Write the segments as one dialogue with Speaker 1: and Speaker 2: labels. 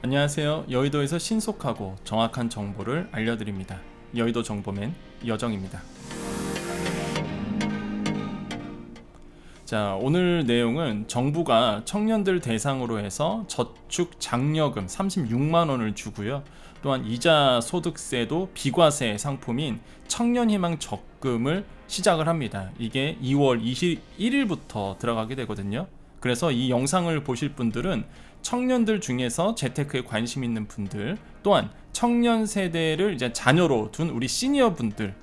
Speaker 1: 안녕하세요. 여의도에서 신속하고 정확한 정보를 알려드립니다. 여의도 정보맨 여정입니다. 자, 오늘 내용은 정부가 청년들 대상으로 해서 저축 장려금 36만 원을 주고요. 또한 이자 소득세도 비과세 상품인 청년희망 적금을 시작을 합니다. 이게 2월 21일부터 들어가게 되거든요. 그래서 이 영상을 보실 분들은 청년들 중에서 재테크에 관심 있는 분들 또한 청년 세대를 이제 자녀로 둔 우리 시니어 분들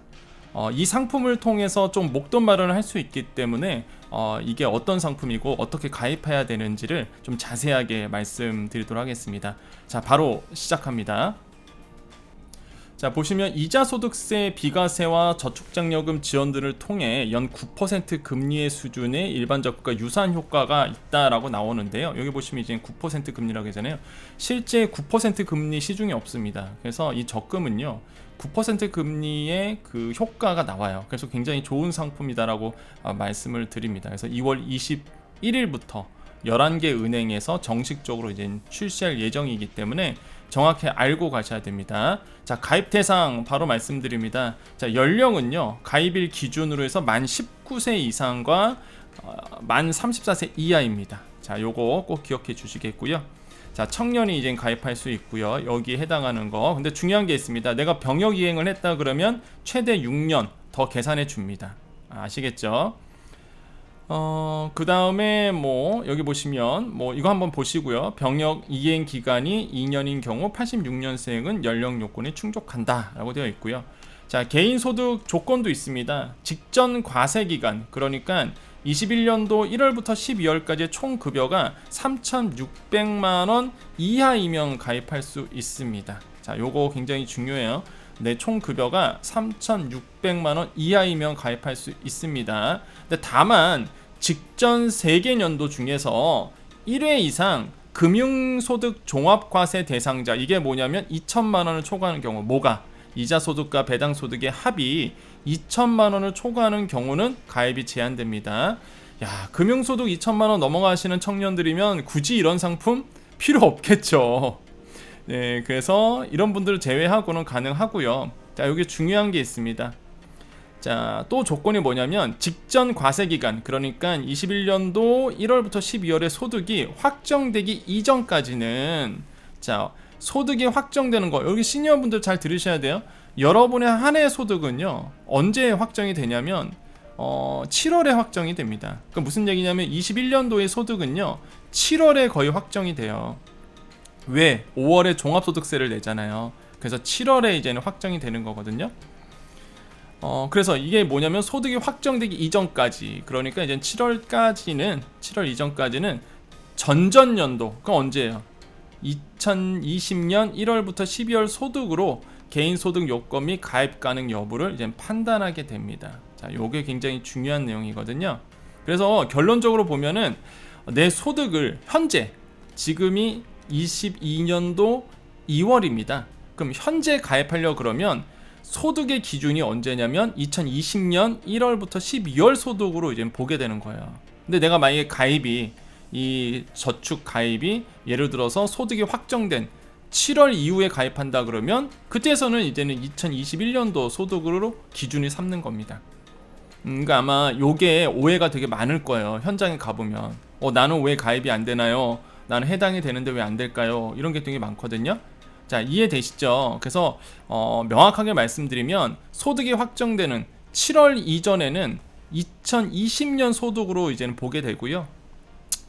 Speaker 1: 어, 이 상품을 통해서 좀 목돈 마련을 할 수 있기 때문에 어, 이게 어떤 상품이고 어떻게 가입해야 되는지를 좀 자세하게 말씀드리도록 하겠습니다. 자, 바로 시작합니다. 자 보시면 이자 소득세 비과세와 저축장려금 지원들을 통해 연 9% 금리의 수준의 일반 적금과 유사한 효과가 있다라고 나오는데요. 여기 보시면 이제 9% 금리라고 하잖아요. 실제 9% 금리 시중에 없습니다. 그래서 이 적금은요. 9% 금리의 그 효과가 나와요. 그래서 굉장히 좋은 상품이다라고 아, 말씀을 드립니다. 그래서 2월 21일부터 11개 은행에서 정식적으로 이제 출시할 예정이기 때문에 정확히 알고 가셔야 됩니다. 자, 가입 대상 바로 말씀드립니다. 자, 연령은요. 가입일 기준으로 해서 만 19세 이상과 어, 만 34세 이하입니다. 자, 요거 꼭 기억해 주시겠고요. 자, 청년이 이제 가입할 수 있고요. 여기에 해당하는 거. 근데 중요한 게 있습니다. 내가 병역 이행을 했다 그러면 최대 6년 더 계산해 줍니다. 아시겠죠? 어, 그 다음에 뭐, 여기 보시면, 뭐, 이거 한번 보시고요. 병역 이행 기간이 2년인 경우 86년생은 연령 요건에 충족한다. 라고 되어 있고요. 자, 개인 소득 조건도 있습니다. 직전 과세 기간, 그러니까 21년도 1월부터 12월까지 총 급여가 3,600만 원 이하이면 가입할 수 있습니다. 자, 요거 굉장히 중요해요. 내 총 급여가 3,600만 원 이하이면 가입할 수 있습니다. 근데 다만 직전 3개 년도 중에서 1회 이상 금융소득 종합과세 대상자 이게 뭐냐면 2천만 원을 초과하는 경우 뭐가 이자 소득과 배당 소득의 합이 2천만 원을 초과하는 경우는 가입이 제한됩니다. 야, 금융소득 2천만 원 넘어가시는 청년들이면 굳이 이런 상품 필요 없겠죠. 네, 그래서 이런 분들을 제외하고는 가능하고요. 자, 여기 중요한 게 있습니다. 자, 또 조건이 뭐냐면 직전 과세 기간, 그러니까 21년도 1월부터 12월에 소득이 확정되기 이전까지는 자, 소득이 확정되는 거. 여기 시니어 분들 잘 들으셔야 돼요. 여러분의 한 해 소득은요. 언제 확정이 되냐면 어, 7월에 확정이 됩니다. 그 무슨 얘기냐면 21년도의 소득은요. 7월에 거의 확정이 돼요. 왜? 5월에 종합소득세를 내잖아요. 그래서 7월에 이제는 확정이 되는 거거든요. 어, 그래서 이게 뭐냐면 소득이 확정되기 이전까지 그러니까 이제 7월까지는 7월 이전까지는 전전년도 그 언제예요? 2020년 1월부터 12월 소득으로 개인 소득 요건 및 가입 가능 여부를 이제 판단하게 됩니다. 자, 요게 굉장히 중요한 내용이거든요. 그래서 결론적으로 보면은 내 소득을 현재 지금이 22년도 2월입니다. 그럼 현재 가입하려 그러면 소득의 기준이 언제냐면 2020년 1월부터 12월 소득으로 이제 보게 되는 거예요. 근데 내가 만약에 가입이 이 저축 가입이 예를 들어서 소득이 확정된 7월 이후에 가입한다 그러면 그때서는 이제는 2021년도 소득으로 기준이 삼는 겁니다. 음, 그러니까 아마 요게 오해가 되게 많을 거예요. 현장에 가보면 어 나는 왜 가입이 안 되나요? 나는 해당이 되는데 왜 안 될까요? 이런 게 되게 많거든요. 자 이해되시죠? 그래서 어, 명확하게 말씀드리면 소득이 확정되는 7월 이전에는 2020년 소득으로 이제는 보게 되고요.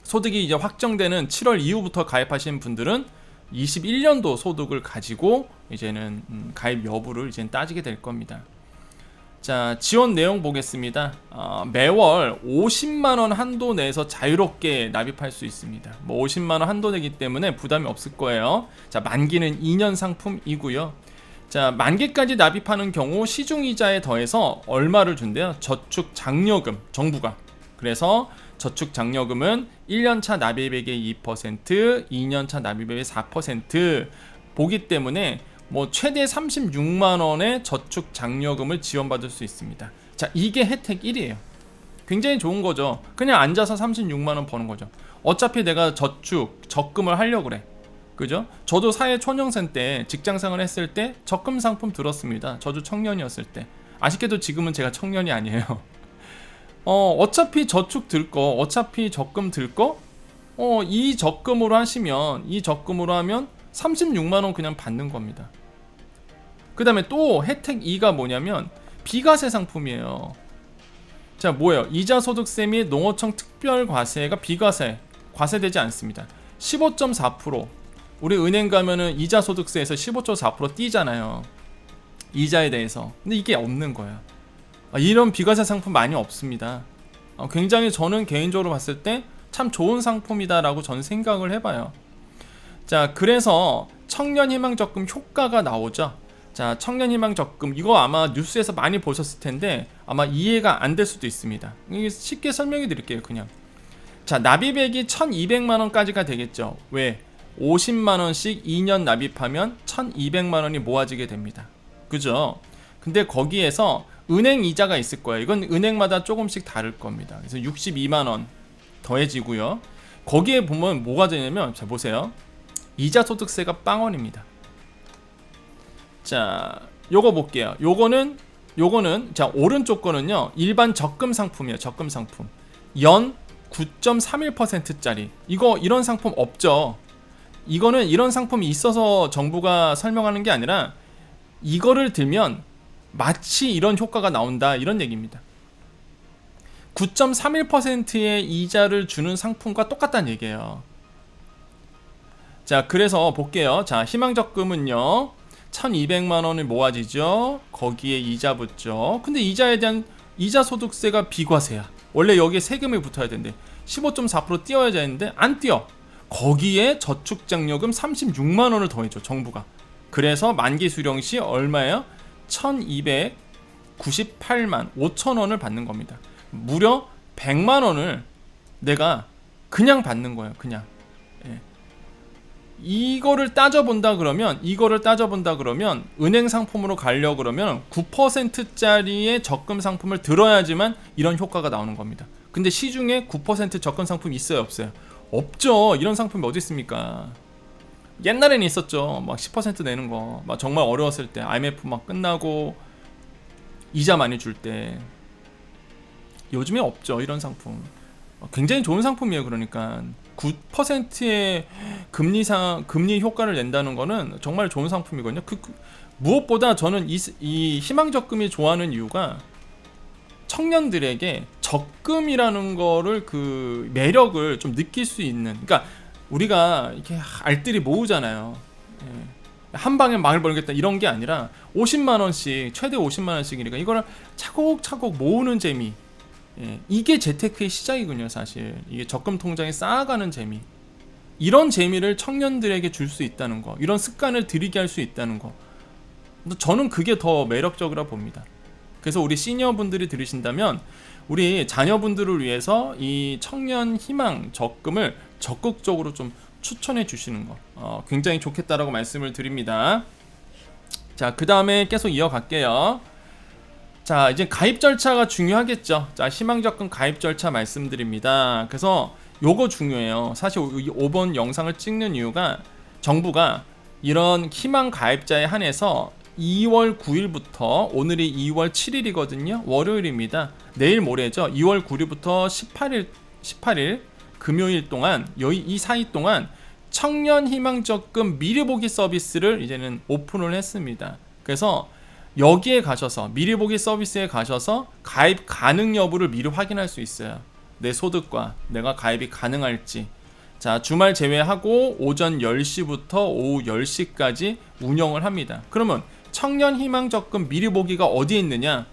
Speaker 1: 소득이 이제 확정되는 7월 이후부터 가입하신 분들은 21년도 소득을 가지고 이제는 음, 가입 여부를 이제 따지게 될 겁니다. 자 지원 내용 보겠습니다. 어, 매월 50만 원 한도 내에서 자유롭게 납입할 수 있습니다. 뭐 50만 원 한도 내기 때문에 부담이 없을 거예요. 자 만기는 2년 상품이고요. 자 만기까지 납입하는 경우 시중 이자에 더해서 얼마를 준대요? 저축 장려금 정부가. 그래서 저축 장려금은 1년차 납입액의 2%, 2년차 납입액의 4% 보기 때문에 뭐 최대 36만 원의 저축 장려금을 지원받을 수 있습니다. 자, 이게 혜택 1이에요. 굉장히 좋은 거죠. 그냥 앉아서 36만 원 버는 거죠. 어차피 내가 저축, 적금을 하려고 그래. 그죠? 저도 사회 초년생 때 직장 생활 했을 때 적금 상품 들었습니다. 저도 청년이었을 때. 아쉽게도 지금은 제가 청년이 아니에요. 어, 어차피 저축 들 거, 어차피 적금 들 거, 어, 이 적금으로 하시면, 이 적금으로 하면 36만원 그냥 받는 겁니다. 그 다음에 또 혜택 2가 뭐냐면, 비과세 상품이에요. 자, 뭐예요? 이자 소득세 및 농어청 특별 과세가 비과세, 과세되지 않습니다. 15.4%. 우리 은행 가면은 이자 소득세에서 15.4% 띄잖아요. 이자에 대해서. 근데 이게 없는 거야. 아, 이런 비과세 상품 많이 없습니다. 어, 굉장히 저는 개인적으로 봤을 때 참 좋은 상품이다 라고 전 생각을 해봐요. 자, 그래서 청년 희망 적금 효과가 나오죠. 자, 청년 희망 적금 이거 아마 뉴스에서 많이 보셨을 텐데 아마 이해가 안 될 수도 있습니다. 쉽게 설명해 드릴게요, 그냥. 자, 납입액이 1,200만 원까지가 되겠죠. 왜? 50만 원씩 2년 납입하면 1,200만 원이 모아지게 됩니다. 그죠? 근데 거기에서 은행 이자가 있을 거예요. 이건 은행마다 조금씩 다를 겁니다. 그래서 62만 원 더해지고요. 거기에 보면 뭐가 되냐면 자 보세요. 이자 소득세가 빵원입니다. 자, 요거 볼게요. 요거는 요거는 자 오른쪽 거는요 일반 적금 상품이에요. 적금 상품 연 9.31%짜리 이거 이런 상품 없죠. 이거는 이런 상품이 있어서 정부가 설명하는 게 아니라 이거를 들면 마치 이런 효과가 나온다 이런 얘기입니다. 9.31%의 이자를 주는 상품과 똑같다는 얘기예요. 자, 그래서 볼게요. 자, 희망적금은요. 1200만 원을 모아지죠. 거기에 이자 붙죠. 근데 이자에 대한 이자 소득세가 비과세야. 원래 여기에 세금이 붙어야 되는데 15.4% 띄어야 되는데 안 띄어. 거기에 저축장려금 36만 원을 더해줘 정부가. 그래서 만기 수령 시 얼마예요? 1298만 5천 원을 받는 겁니다. 무려 100만 원을 내가 그냥 받는 거예요. 그냥. 예. 이거를 따져본다 그러면 이거를 따져본다 그러면 은행 상품으로 가려 그러면 9%짜리의 적금 상품을 들어야지만 이런 효과가 나오는 겁니다. 근데 시중에 9% 적금 상품 있어요, 없어요? 없죠. 이런 상품이 어디 있습니까? 옛날에는 있었죠. 막 10% 내는 거. 막 정말 어려웠을 때 IMF 막 끝나고 이자 많이 줄 때. 요즘에 없죠. 이런 상품. 굉장히 좋은 상품이에요. 그러니까 9%의 금리 상 금리 효과를 낸다는 거는 정말 좋은 상품이거든요. 그, 그 무엇보다 저는 이, 이 희망 적금이 좋아하는 이유가 청년들에게 적금이라는 거를 그 매력을 좀 느낄 수 있는 그러니까 우리가 이렇게 알뜰히 모으잖아요. 예. 한 방에 망을 벌겠다 이런 게 아니라 50만 원씩 최대 50만 원씩이니까 이거를 차곡차곡 모으는 재미. 예. 이게 재테크의 시작이군요, 사실. 이게 적금 통장에 쌓아가는 재미. 이런 재미를 청년들에게 줄 수 있다는 거, 이런 습관을 들이게 할 수 있다는 거. 저는 그게 더 매력적이라 봅니다. 그래서 우리 시니어분들이 들으신다면 우리 자녀분들을 위해서 이 청년 희망 적금을 적극적으로 좀 추천해 주시는 거 어, 굉장히 좋겠다라고 말씀을 드립니다. 자, 그 다음에 계속 이어갈게요. 자, 이제 가입 절차가 중요하겠죠. 자, 희망적금 가입 절차 말씀드립니다. 그래서 요거 중요해요. 사실 이 5번 영상을 찍는 이유가 정부가 이런 희망 가입자에 한해서 2월 9일부터 오늘이 2월 7일이거든요. 월요일입니다. 내일 모레죠. 2월 9일부터 18일 18일 금요일 동안 여기 이 사이 동안 청년 희망 적금 미리 보기 서비스를 이제는 오픈을 했습니다. 그래서 여기에 가셔서 미리 보기 서비스에 가셔서 가입 가능 여부를 미리 확인할 수 있어요. 내 소득과 내가 가입이 가능할지. 자, 주말 제외하고 오전 10시부터 오후 10시까지 운영을 합니다. 그러면 청년 희망 적금 미리 보기가 어디에 있느냐?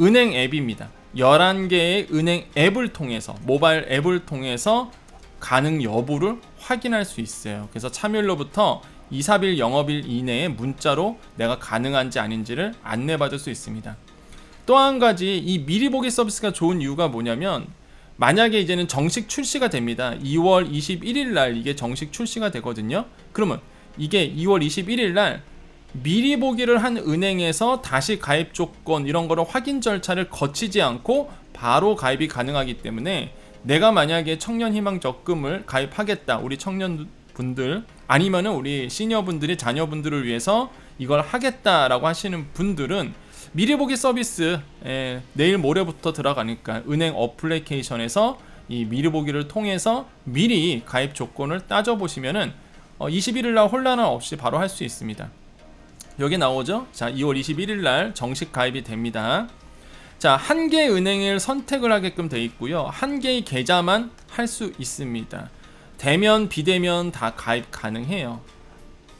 Speaker 1: 은행 앱입니다. 11개의 은행 앱을 통해서 모바일 앱을 통해서 가능 여부를 확인할 수 있어요. 그래서 참여일로부터 2, 3일 영업일 이내에 문자로 내가 가능한지 아닌지를 안내받을 수 있습니다. 또 한 가지 이 미리 보기 서비스가 좋은 이유가 뭐냐면 만약에 이제는 정식 출시가 됩니다. 2월 21일 날 이게 정식 출시가 되거든요. 그러면 이게 2월 21일 날 미리 보기를 한 은행에서 다시 가입 조건 이런 거를 확인 절차를 거치지 않고 바로 가입이 가능하기 때문에 내가 만약에 청년 희망 적금을 가입하겠다 우리 청년분들 아니면은 우리 시니어분들이 자녀분들을 위해서 이걸 하겠다라고 하시는 분들은 미리 보기 서비스 에, 내일 모레부터 들어가니까 은행 어플리케이션에서 이 미리 보기를 통해서 미리 가입 조건을 따져 보시면은 어, 21일 날 혼란은 없이 바로 할 수 있습니다. 여기 나오죠? 자, 2월 21일 날 정식 가입이 됩니다. 자, 한개 은행을 선택을 하게끔 돼 있고요. 한 개의 계좌만 할 수 있습니다. 대면, 비대면 다 가입 가능해요.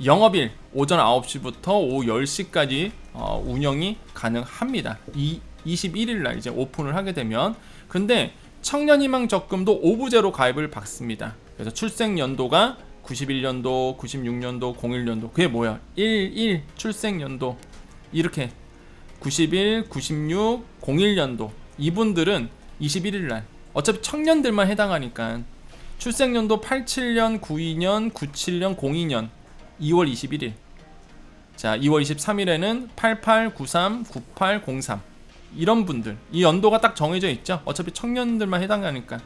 Speaker 1: 영업일 오전 9시부터 오후 10시까지 어, 운영이 가능합니다. 이 21일 날 이제 오픈을 하게 되면 근데 청년희망 적금도 오부제로 가입을 받습니다. 그래서 출생 연도가 91년도, 96년도, 01년도 그게 뭐야? 11 출생 연도 이렇게 91, 96, 01년도 이분들은 21일 날 어차피 청년들만 해당하니까 출생연도 87년, 92년, 97년, 02년. 2월 21일 자 2월 23일에는 88, 93, 98, 03 이런 분들. 이 연도가 딱 정해져 있죠? 어차피 청년들만 해당하니까.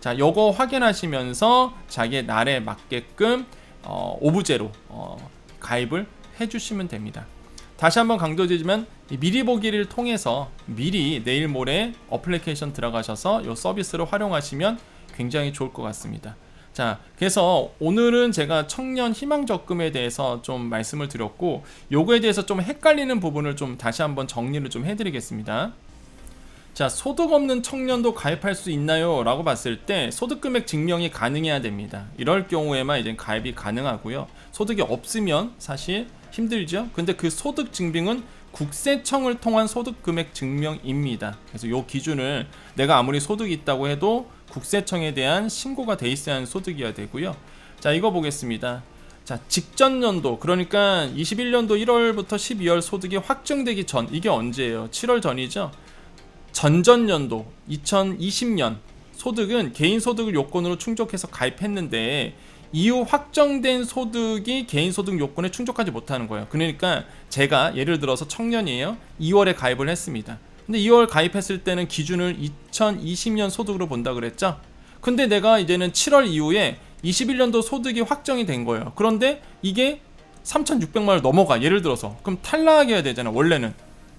Speaker 1: 자 요거 확인하시면서 자기의 날에 맞게끔 어, 오부제로 어, 가입을 해주시면 됩니다. 다시 한번 강조드리지만 이 미리 보기를 통해서 미리 내일 모레 어플리케이션 들어가셔서 이 서비스를 활용하시면 굉장히 좋을 것 같습니다. 자, 그래서 오늘은 제가 청년 희망 적금에 대해서 좀 말씀을 드렸고 요거에 대해서 좀 헷갈리는 부분을 좀 다시 한번 정리를 좀 해드리겠습니다. 자, 소득 없는 청년도 가입할 수 있나요? 라고 봤을 때 소득 금액 증명이 가능해야 됩니다. 이럴 경우에만 이제 가입이 가능하고요. 소득이 없으면 사실 힘들죠. 근데 그 소득 증빙은 국세청을 통한 소득 금액 증명입니다. 그래서 요 기준을 내가 아무리 소득이 있다고 해도 국세청에 대한 신고가 돼 있어야 하는 소득이어야 되고요. 자, 이거 보겠습니다. 자, 직전 연도 그러니까 21년도 1월부터 12월 소득이 확정되기 전 이게 언제예요? 7월 전이죠. 전전 연도 2020년 소득은 개인 소득을 요건으로 충족해서 가입했는데 이후 확정된 소득이 개인 소득 요건에 충족하지 못하는 거예요. 그러니까 제가 예를 들어서 청년이에요. 2월에 가입을 했습니다. 근데 2월 가입했을 때는 기준을 2020년 소득으로 본다 그랬죠? 근데 내가 이제는 7월 이후에 21년도 소득이 확정이 된 거예요. 그런데 이게 3,600만 원 넘어가. 예를 들어서. 그럼 탈락해야 되잖아. 원래는.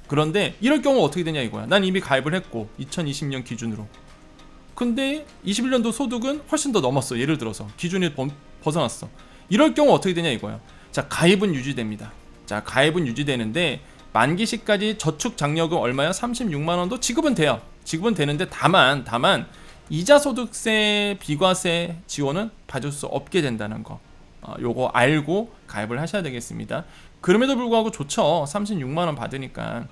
Speaker 1: 그런데 이럴 경우 어떻게 되냐 이거야. 난 이미 가입을 했고 2020년 기준으로. 근데 21년도 소득은 훨씬 더 넘었어. 예를 들어서 기준이 범, 벗어났어. 이럴 경우 어떻게 되냐 이거야. 자, 가입은 유지됩니다. 자, 가입은 유지되는데 만기 시까지 저축 장려금 얼마요? 36만 원도 지급은 돼요. 지급은 되는데 다만 다만 이자 소득세 비과세 지원은 받을 수 없게 된다는 거. 어, 요거 알고 가입을 하셔야 되겠습니다. 그럼에도 불구하고 좋죠. 36만 원 받으니까.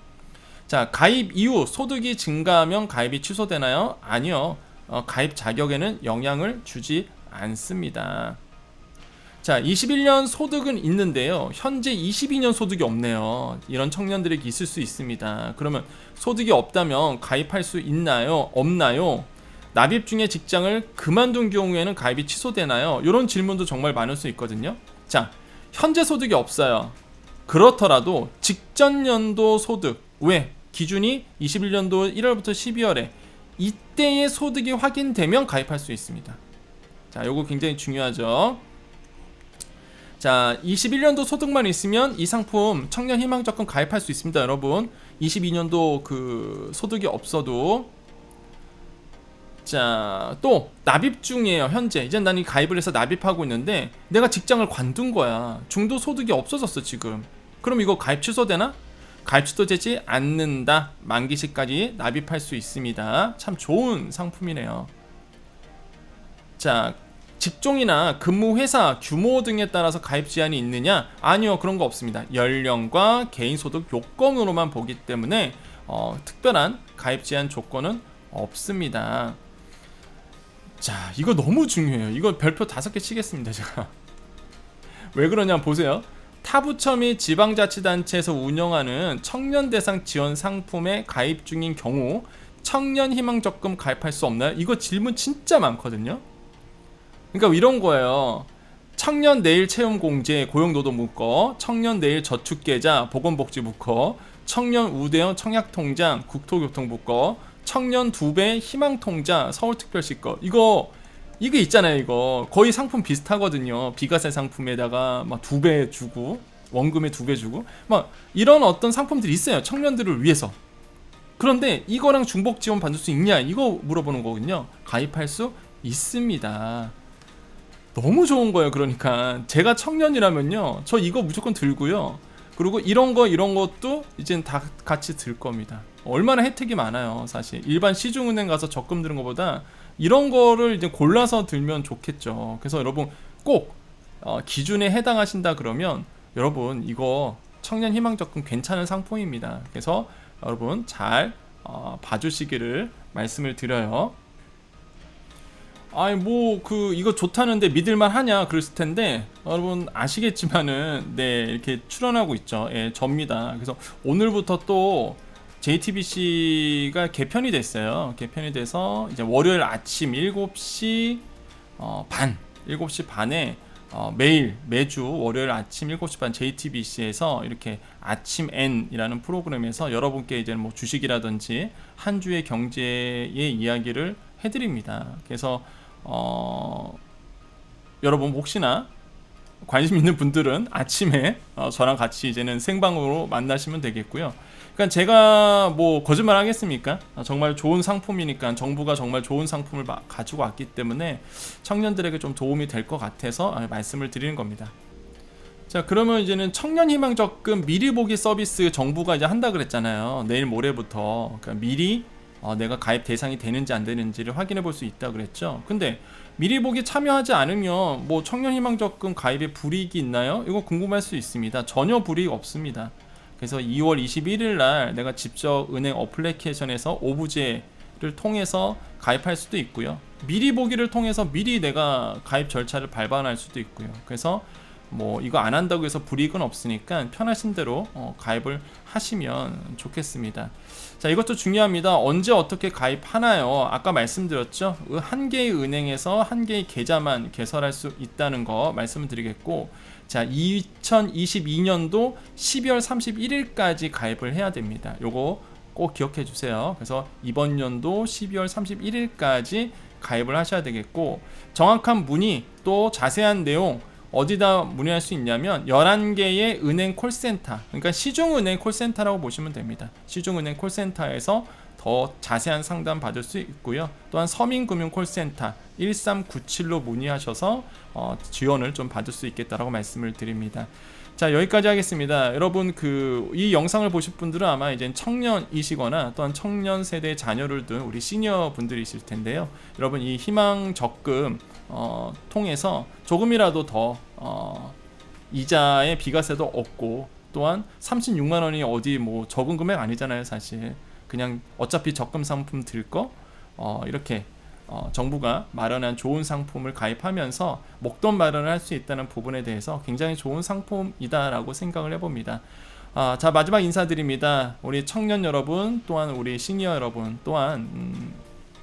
Speaker 1: 자, 가입 이후 소득이 증가하면 가입이 취소되나요? 아니요. 어, 가입 자격에는 영향을 주지 않습니다. 자, 21년 소득은 있는데요. 현재 22년 소득이 없네요. 이런 청년들에게 있을 수 있습니다. 그러면 소득이 없다면 가입할 수 있나요? 없나요? 납입 중에 직장을 그만둔 경우에는 가입이 취소되나요? 이런 질문도 정말 많을 수 있거든요. 자, 현재 소득이 없어요. 그렇더라도 직전 연도 소득 왜 기준이 21년도 1월부터 12월에 이때의 소득이 확인되면 가입할 수 있습니다. 자, 요거 굉장히 중요하죠. 자, 21년도 소득만 있으면 이 상품 청년 희망 적금 가입할 수 있습니다, 여러분. 22년도 그 소득이 없어도 자, 또 납입 중이에요, 현재. 이제 난이 가입을 해서 납입하고 있는데 내가 직장을 관둔 거야. 중도 소득이 없어졌어, 지금. 그럼 이거 가입 취소되나? 가입 취소되지 않는다. 만기 시까지 납입할 수 있습니다. 참 좋은 상품이네요. 자, 직종이나 근무 회사 규모 등에 따라서 가입 제한이 있느냐? 아니요, 그런 거 없습니다. 연령과 개인 소득 요건으로만 보기 때문에 어, 특별한 가입 제한 조건은 없습니다. 자, 이거 너무 중요해요. 이거 별표 다섯 개 치겠습니다, 제가. 왜 그러냐 보세요. 타부처 및 지방자치단체에서 운영하는 청년 대상 지원 상품에 가입 중인 경우 청년 희망 적금 가입할 수 없나요? 이거 질문 진짜 많거든요. 그러니까 이런 거예요. 청년 내일 채용 공제 고용노동 문거, 청년 내일 저축 계좌 보건복지 문거, 청년 우대형 청약 통장 국토교통 문거, 청년 두 배 희망 통장 서울특별시 거. 이거 이게 있잖아요 이거. 거의 상품 비슷하거든요. 비과세 상품에다가 막 두 배 주고 원금에 두 배 주고. 막 이런 어떤 상품들이 있어요 청년들을 위해서. 그런데 이거랑 중복 지원 받을 수 있냐? 이거 물어보는 거거든요. 가입할 수 있습니다 너무 좋은 거예요. 그러니까 제가 청년이라면요. 저 이거 무조건 들고요. 그리고 이런 거 이런 것도 이젠 다 같이 들 겁니다. 얼마나 혜택이 많아요 사실. 일반 시중은행 가서 적금 드는 것보다 이런 거를 이제 골라서 들면 좋겠죠. 그래서 여러분 꼭 어, 기준에 해당하신다 그러면 여러분 이거 청년 희망 적금 괜찮은 상품입니다. 그래서 여러분 잘 어, 봐주시기를 말씀을 드려요 아니 뭐 그 이거 좋다는데 믿을만 하냐? 그랬을 텐데 여러분 아시겠지만은 네 이렇게 출연하고 있죠. 예 접니다. 그래서 오늘부터 또 JTBC가 개편이 됐어요. 개편이 돼서 이제 월요일 아침 7시 어, 반 7시 반에 어, 매일 매주 월요일 아침 7시 반 JTBC에서 이렇게 아침 N이라는 프로그램에서 여러분께 이제 뭐 주식이라든지 한 주의 경제의 이야기를 해드립니다. 그래서 어, 여러분 혹시나 관심 있는 분들은 아침에 어, 저랑 같이 이제는 생방으로 만나시면 되겠고요. 그러니까 제가 뭐 거짓말 하겠습니까? 아, 정말 좋은 상품이니까 정부가 정말 좋은 상품을 마- 가지고 왔기 때문에 청년들에게 좀 도움이 될 것 같아서 아, 말씀을 드리는 겁니다. 자 그러면 이제는 청년 희망 적금 미리 보기 서비스 정부가 이제 한다 그랬잖아요. 내일 모레부터 그러니까 미리 어, 내가 가입 대상이 되는지 안 되는지를 확인해 볼 수 있다 그랬죠. 근데 미리 보기 참여하지 않으면 뭐 청년 희망 적금 가입에 불이익이 있나요? 이거 궁금할 수 있습니다. 전혀 불이익 없습니다. 그래서 2월 21일 날 내가 직접 은행 어플리케이션에서 오브제를 통해서 가입할 수도 있고요. 미리 보기를 통해서 미리 내가 가입 절차를 발반할 수도 있고요. 그래서 뭐 이거 안 한다고 해서 불이익은 없으니까 편하신 대로 어, 가입을 하시면 좋겠습니다. 자 이것도 중요합니다. 언제 어떻게 가입하나요? 아까 말씀드렸죠. 그한 개의 은행에서 한 개의 계좌만 개설할 수 있다는 거 말씀을 드리겠고 자 2022년도 12월 31일까지 가입을 해야 됩니다. 요거 꼭 기억해 주세요. 그래서 이번 연도 12월 31일까지 가입을 하셔야 되겠고 정확한 문의 또 자세한 내용 어디다 문의할 수 있냐면 11개의 은행 콜센터 그러니까 시중은행 콜센터라고 보시면 됩니다. 시중은행 콜센터에서 더 자세한 상담 받을 수 있고요. 또한 서민금융콜센터 1397로 문의하셔서 어, 지원을 좀 받을 수 있겠다라고 말씀을 드립니다 자 여기까지 하겠습니다. 여러분 그 이 영상을 보실 분들은 아마 이제 청년이시거나 또한 청년 세대의 자녀를 둔 우리 시니어 분들이실 텐데요. 여러분 이 희망 적금 어, 통해서 조금이라도 더 어, 이자의 비과세도 없고 또한 36만 원이 어디 뭐 적은 금액 아니잖아요 사실. 그냥 어차피 적금 상품 들 거? 어, 이렇게 어, 정부가 마련한 좋은 상품을 가입하면서 목돈 마련을 할 수 있다는 부분에 대해서 굉장히 좋은 상품이다라고 생각을 해봅니다. 아, 자 마지막 인사드립니다. 우리 청년 여러분 또한 우리 시니어 여러분 또한 음,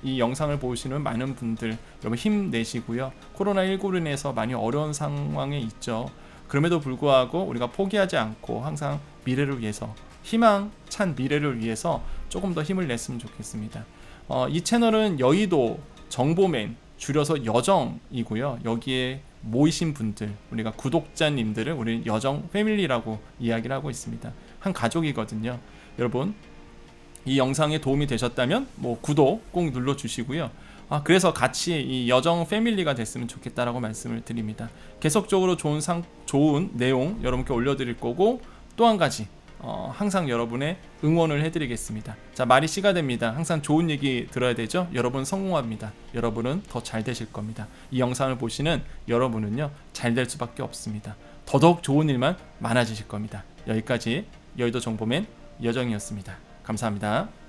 Speaker 1: 이 영상을 보시는 많은 분들 여러분 힘내시고요. 코로나19로 인해서 많이 어려운 상황에 있죠. 그럼에도 불구하고 우리가 포기하지 않고 항상 미래를 위해서 희망찬 미래를 위해서 조금 더 힘을 냈으면 좋겠습니다. 어, 이 채널은 여의도 정보맨 줄여서 여정이고요. 여기에 모이신 분들 우리가 구독자님들을 우리 여정 패밀리라고 이야기를 하고 있습니다. 한 가족이거든요. 여러분 이 영상에 도움이 되셨다면 뭐 구독 꼭 눌러 주시고요. 아 그래서 같이 이 여정 패밀리가 됐으면 좋겠다라고 말씀을 드립니다. 계속적으로 좋은 상 좋은 내용 여러분께 올려 드릴 거고 또 한 가지 어, 항상 여러분의 응원을 해드리겠습니다. 자 말이 씨가 됩니다. 항상 좋은 얘기 들어야 되죠. 여러분 성공합니다. 여러분은 더 잘 되실 겁니다. 이 영상을 보시는 여러분은요 잘 될 수밖에 없습니다. 더더욱 좋은 일만 많아지실 겁니다. 여기까지 여의도 정보맨 여정이었습니다. 감사합니다.